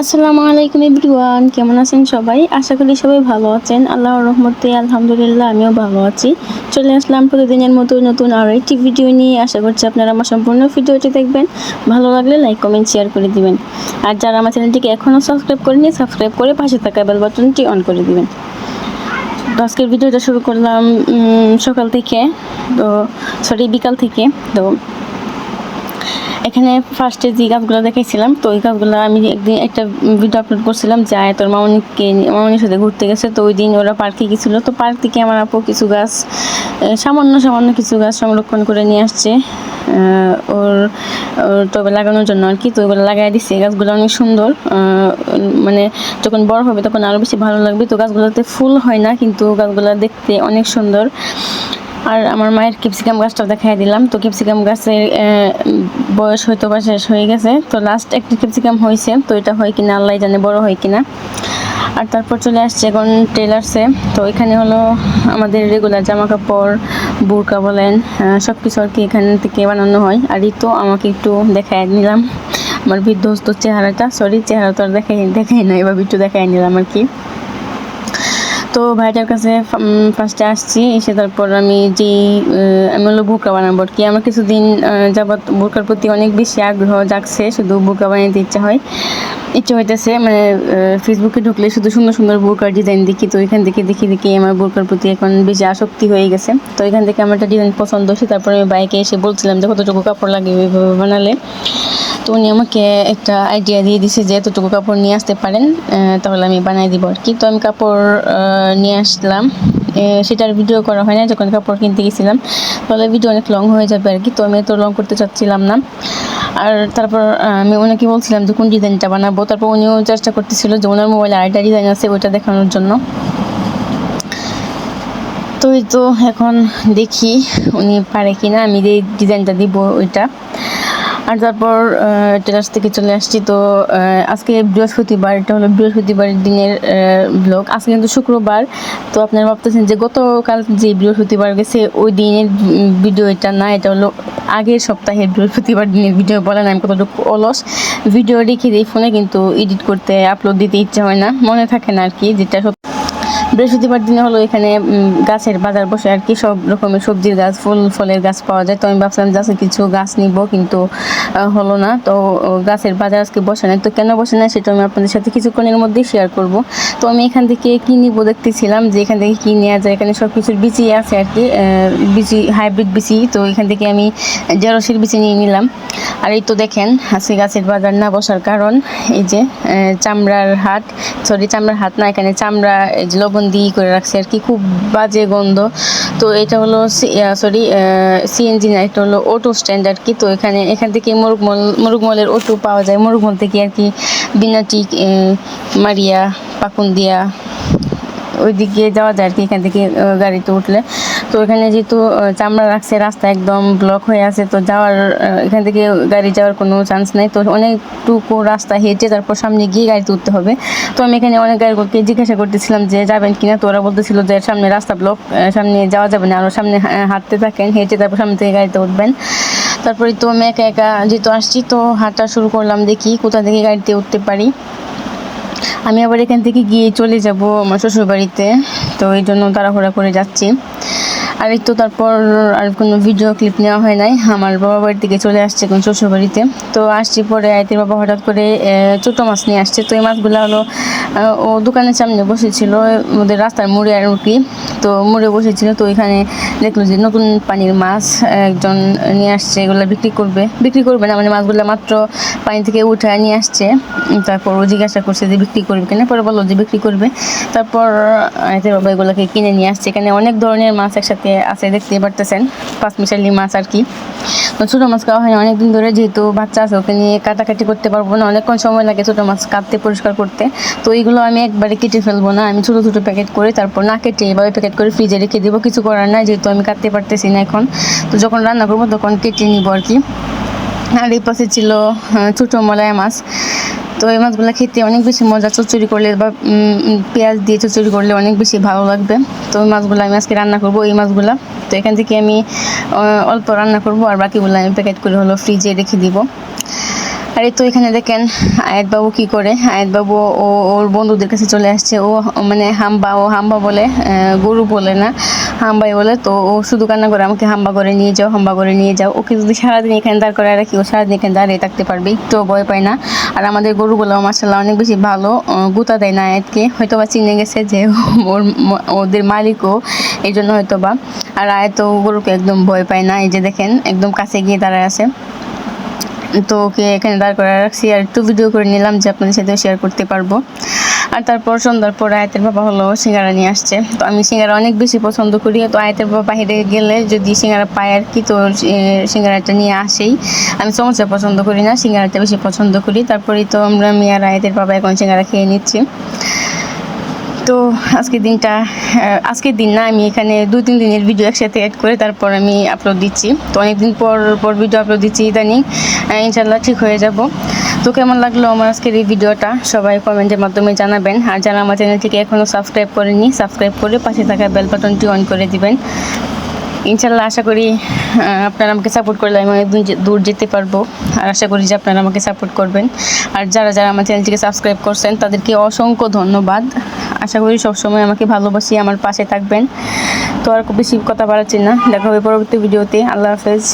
আসসালামু আলাইকুম এভরিওয়ান, কেমন আছেন সবাই? আশা করি সবাই ভালো আছেন। আল্লাহর রহমতে আলহামদুলিল্লাহ আমিও ভালো আছি। চলে আসলাম প্রতিদিনের মতো নতুন আরও একটি ভিডিও নিয়ে। আশা করছি আপনারা আমার সম্পূর্ণ ভিডিওটি দেখবেন। ভালো লাগলে লাইক, কমেন্ট, শেয়ার করে দিবেন। আর যারা আমার চ্যানেলটিকে এখনও সাবস্ক্রাইব করেনি সাবস্ক্রাইব করে পাশে থাকা বেল বাটনটি অন করে দিবেন। তো আজকের ভিডিওটা শুরু করলাম সকাল থেকে, তো সরি বিকাল থেকে, তো এখানে ফার্স্টে যে গাছগুলো দেখাইছিলাম, তো ওই গাছগুলো আমি একদিন একটা ভিডিও আপলোড করছিলাম, যে তোর মামনিকে মামনির সাথে ঘুরতে গেছে, তো ওই দিন ওরা পার্কে গেছিল। তো পার্ক থেকে আমার আপু কিছু গাছ সামান্য সামান্য কিছু গাছ সংরক্ষণ করে নিয়ে আসছে। ওর ওর টবে লাগানোর জন্য আর কি, তো ওইগুলো লাগাই দিচ্ছে গাছগুলো অনেক সুন্দর মানে যখন বড় হবে তখন আরও বেশি ভালো লাগবে। তো গাছগুলোতে ফুল হয় না, কিন্তু গাছগুলো দেখতে অনেক সুন্দর। আর আমার মায়ের ক্যাপসিকাম গাছটা দেখাই দিলাম। তো ক্যাপসিকাম গাছের বয়স হয়তো বা শেষ হয়ে গেছে। তো লাস্ট একটা ক্যাপসিকাম হয়েছে। তো এটা হয় কিনা আল্লাহ জানে, বড় হয় কিনা। আর তারপর চলে আসছে এখন টেলার্সে তো এখানে হলো আমাদের রেগুলার জামা কাপড় বোরকা বলেন সব কিছু আর কি এখান থেকে বানানো হয়। আর তো আমাকে একটু দেখাই নিলাম আমার বিধ্বস্ত চেহারাটা সরি চেহারা তো আর দেখাই দেখাই না এবার একটু দেখাই নিলাম আর কি। তো ভাইটার কাছে ফার্স্টে আসছি, এসে তারপর আমি যেই আমি হলো বুকা বানাবো। আর কি, আমার কিছুদিন যাবৎ বোরকার প্রতি অনেক বেশি আগ্রহ জাগছে, শুধু বুকা বানাইতে ইচ্ছা হয়। ইচ্ছে হইতেছে মানে ফেসবুকে ঢুকলে শুধু সুন্দর সুন্দর বোরকার ডিজাইন দেখি, তো এখান থেকে দেখি দেখি আমার বোরকার প্রতি এখন বেশি আসক্তি হয়ে গেছে। তো এখান থেকে আমার একটা ডিজাইন পছন্দ হয়েছে, তারপরে আমি বাইকে এসে বলছিলাম যে, কতটুকু কাপড় লাগে? ওইভাবে বানালে। তো উনি আমাকে একটা আইডিয়া দিয়ে দিছে যে এতটুকু কাপড় নিয়ে আসতে পারেন তাহলে আমি বানাই দিব আর কি তো আমি কাপড় নিয়ে আসলাম। সেটার ভিডিও করা হয় না, যখন কাপড় কিনতে গেছিলাম, তাহলে ভিডিও অনেক লং হয়ে যাবে আর কি তো আমি এত লং করতে চাচ্ছিলাম না। আর তারপর আমি ওনাকে বলছিলাম যে কোন ডিজাইনটা বানাবো। তারপর উনিও চেষ্টা করতেছিল যে ওনার মোবাইলে আরেকটা ডিজাইন আছে, ওইটা দেখানোর জন্য। তো এই তো এখন দেখি উনি পারে কিনা, আমি যে ডিজাইনটা দিব ওইটা। আর তারপর টেরাস থেকে চলে আসছি। তো আজকে বৃহস্পতিবার, এটা হলো বৃহস্পতিবারের দিনের ব্লগ আজকে কিন্তু শুক্রবার। তো আপনারা ভাবতেছেন যে গতকাল যে বৃহস্পতিবার গেছে, ওই দিনের ভিডিও এটা না, এটা হলো আগের সপ্তাহের বৃহস্পতিবার দিনের ভিডিও বলেন, আমি কতটুকু অলস। ভিডিও রেখে দিই ফোনে, কিন্তু এডিট করতে আপলোড দিতে ইচ্ছে হয় না। মনে থাকে না আর কি, যেটা বৃহস্পতিবার দিনে হলো এখানে গাছের বাজার বসে আর কি, সব রকমের সবজির গাছ, ফুল, ফলের গাছ পাওয়া যায়। তো আমি ভাবছিলাম যে কিছু গাছ নিব, কিন্তু হলো না। তো গাছের বাজার আজকে বসে না তো কেন বসে না সেটা আমি আপনাদের সাথে কিছুক্ষণের মধ্যেই শেয়ার করব। তো আমি এখান থেকে কি নিব দেখতেছিলাম, যে এখান থেকে কী নেওয়া যায়, এখানে সব কিছুর বিচি আছে আর কি বিচি হাইব্রিড বিচি। তো এখান থেকে আমি জেরসির বিচি নিয়ে নিলাম। আর এই তো দেখেন, আজকে গাছের বাজার না বসার কারণ, এই যে চামড়ার হাট সরি চামড়ার হাট না, এখানে চামড়া লবণ দিয়ে করে রাখছে আর কি, খুব বাজে গন্ধ। তো এটা হলো সরি সিএনজি না, এটা হলো অটো স্ট্যান্ড আর কি। তো এখানে, এখান থেকে মরুগমল মরুগমলের অটো পাওয়া যায়। মরুগমল থেকে আর কি বিনাটি মারিয়া, পাকুন্দিয়া ওইদিকে যাওয়া যায় আর কি, এখান থেকে গাড়িতে উঠলে। তো এখানে যেহেতু চামড়া রাখছে, রাস্তা একদম ব্লক হয়ে আছে, তো যাওয়ার এখান থেকে গাড়ি যাওয়ার কোনো চান্স নেই। তো অনেকটুকু রাস্তা হেঁটে তারপর সামনে গিয়ে গাড়িতে উঠতে হবে। তো আমি এখানে অনেক গাড়িকে জিজ্ঞাসা করতেছিলাম যে, যাবেন কিনা? তো ওরা বলতেছিল যে, সামনে রাস্তা ব্লক সামনে যাওয়া যাবে না। আরও সামনে হাঁটতে থাকেন, হেঁটে তারপর সামনে থেকে গাড়িতে উঠবেন। তারপরে তো আমি একা একা যেহেতু আসছি, তো হাঁটা শুরু করলাম, দেখি কোথা থেকে গাড়িতে উঠতে পারি। আমি আবার এখান থেকে গিয়ে চলে যাব আমার শ্বশুর বাড়িতে তো এই জন্য তাড়াহুড়া করে যাচ্ছি। আর এই তো তারপর আর কোনো ভিডিও ক্লিপ নেওয়া হয় নাই। আমার বাবা বাড়ির দিকে চলে আসছে এখন শ্বশুর বাড়িতে তো আসছি পরে আয়তের বাবা হঠাৎ করে ছোটো মাছ নিয়ে আসছে। তো এই মাছগুলো হলো ও দোকানের সামনে বসেছিল, ওদের রাস্তার মোড়ে আর কি। তো মোড়ে বসেছিল, তো এখানে দেখল যে নতুন পানির মাছ একজন নিয়ে আসছে, এগুলো বিক্রি করবে। বিক্রি করবে না মানে মাছগুলো মাত্র পানি থেকে উঠায় নিয়ে আসছে। তারপর ও জিজ্ঞাসা করছে যে বিক্রি করবে কিনা, পরে বলল যে বিক্রি করবে। তারপর আয়তের বাবা এগুলোকে কিনে নিয়ে আসছে। এখানে অনেক ধরনের মাছ একসাথে আছে দেখতেই পারতেছেন পাঁচ মিশালি মাছ আর কি। তো ছোটো মাছ খাওয়া হয় না অনেকদিন ধরে, যেহেতু বাচ্চা আছে, ওকে নিয়ে কাটাকাটি করতে পারব না, অনেকক্ষণ সময় লাগে ছোটো মাছ কাটতে, পরিষ্কার করতে। তো এইগুলো আমি একবারে কেটে ফেলব না, আমি ছোটো ছোটো প্যাকেট করে তারপর না কেটে এভাবে প্যাকেট করে ফ্রিজে রেখে দেবো, কিছু করার নাই, যেহেতু আমি কাটতে পারতেছি না এখন। তো যখন রান্না করব, তখন কেটে নিবো আর কি। আর এই পাশে ছিল ছোটো মলায় মাছ। তো এই মাছগুলো খেতে অনেক বেশি মজা, চচ্চড়ি করলে বা পেঁয়াজ দিয়ে চচ্চড়ি করলে অনেক বেশি ভালো লাগবে। তো ওই মাছগুলো আমি আজকে রান্না করব, এই মাছগুলো। তো এখান থেকে আমি অল্প রান্না করব, আর বাকিগুলো আমি প্যাকেট করে হলো ফ্রিজে রেখে দিব। আর তো এখানে দেখেন আয়াত বাবু কি করে? আয়াত বাবু ও ওর বন্ধুদের কাছে চলে আসছে। ও মানে হাম্বা, ও হাম্বা বলে গরু বলে না, হাম্বাই বলে। তো ও শুধু কান্না করে, আমাকে হাম্বা করে নিয়ে যাও, হাম্বা করে নিয়ে যাও। ওকে যদি সারাদিন এখানে দাঁড় করে রাখি, ও সারাদিন এখানে দাঁড়িয়ে থাকতে পারবে একটু ভয় পায় না। আর আমাদের গরুগুলো মাসাল্লাহ অনেক বেশি ভালো গুতা দেয় না আয়াতকে। হয়তো বা চিনে গেছে যে ওর ওদের মালিকও এই জন্য হয়তো বা আর আয়াত গরুকে একদম ভয় পায় না। এই যে দেখেন, একদম কাছে গিয়ে দাঁড়ায় আছে। তো ওকে এখানে দাঁড় করে রাখছি আর একটু ভিডিও করে নিলাম যে আপনাদের সাথে শেয়ার করতে পারব। আর তারপর সন্ধ্যার পর আয়তের বাবা হলো সিঙ্গারা নিয়ে আসছে। তো আমি সিঙ্গারা অনেক বেশি পছন্দ করি, তো আয়তের বাবা বাইরে গেলে যদি সিঙ্গারা পায় আর কি, তো সিঙ্গারাটা নিয়ে আসেই। আমি সমস্যা পছন্দ করি না, সিঙ্গারাটা বেশি পছন্দ করি। তারপরেই তো আমরা মেয়ার আয়তের বাবা এখন সিঙ্গারা খেয়ে নিচ্ছি। তো আজকের দিনটা আজকের দিন না, আমি এখানে দু তিন দিনের ভিডিও একসাথে অ্যাড করে তারপর আমি আপলোড দিচ্ছি। তো অনেকদিন পর পর ভিডিও আপলোড দিচ্ছি ইদানিং। ইনশাল্লাহ ঠিক হয়ে যাব। তো কেমন লাগল আমার আজকের এই ভিডিওটা সবাই কমেন্টের মাধ্যমে জানাবেন। আর যারা আমার চ্যানেলটিকে এখনও সাবস্ক্রাইব করেনি সাবস্ক্রাইব করে পাশে থাকা বেল বাটনটি অন করে দিবেন। ইনশাল্লাহ আশা করি আপনারা আমাকে সাপোর্ট করলে আমি অনেক দূর যেতে পারব। আর আশা করি যে আপনারা আমাকে সাপোর্ট করবেন। আর যারা যারা আমার চ্যানেলটিকে সাবস্ক্রাইব করছেন, তাদেরকে অসংখ্য ধন্যবাদ। আশা করি সবসময় আমাকে ভালোবাসি, আমার পাশে থাকবেন। তো আর খুব বেশি কথা বাড়াচ্ছি না। দেখা হবে পরবর্তী ভিডিওতে। আল্লাহ হাফেজ।